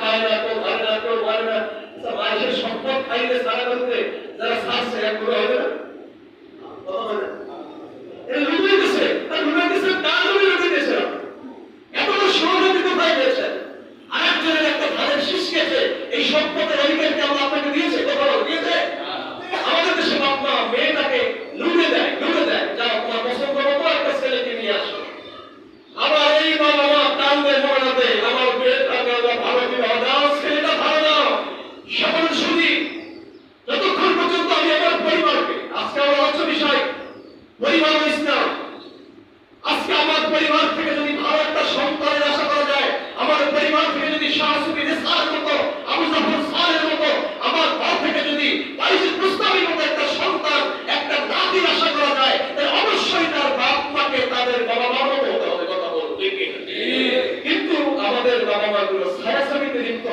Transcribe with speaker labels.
Speaker 1: খায় না কেউ খায় না কেউ মারে না সব মানুষের সম্পদ খাইলে সারা করতে যারা ছাড়ছে একগুলো পরিবার ইসলাম আজকে আমার পরিবার থেকে যদি ভালো একটা সন্তানের আশা করা যায়, আমার পরিবার থেকে যদি শাহসুবি নেসার মতো, আবু জাফর সালের মতো, আমার ঘর থেকে যদি বাইজিদ মুস্তাফির মতো একটা সন্তান, একটা নাতির আশা করা যায়, তাহলে অবশ্যই তার বাপ মাকে তাদের বাবা মার মতো হতে হবে, কথা না? কিন্তু আমাদের বাবা মা গুলো ছায়াছবিতে লিপ্ত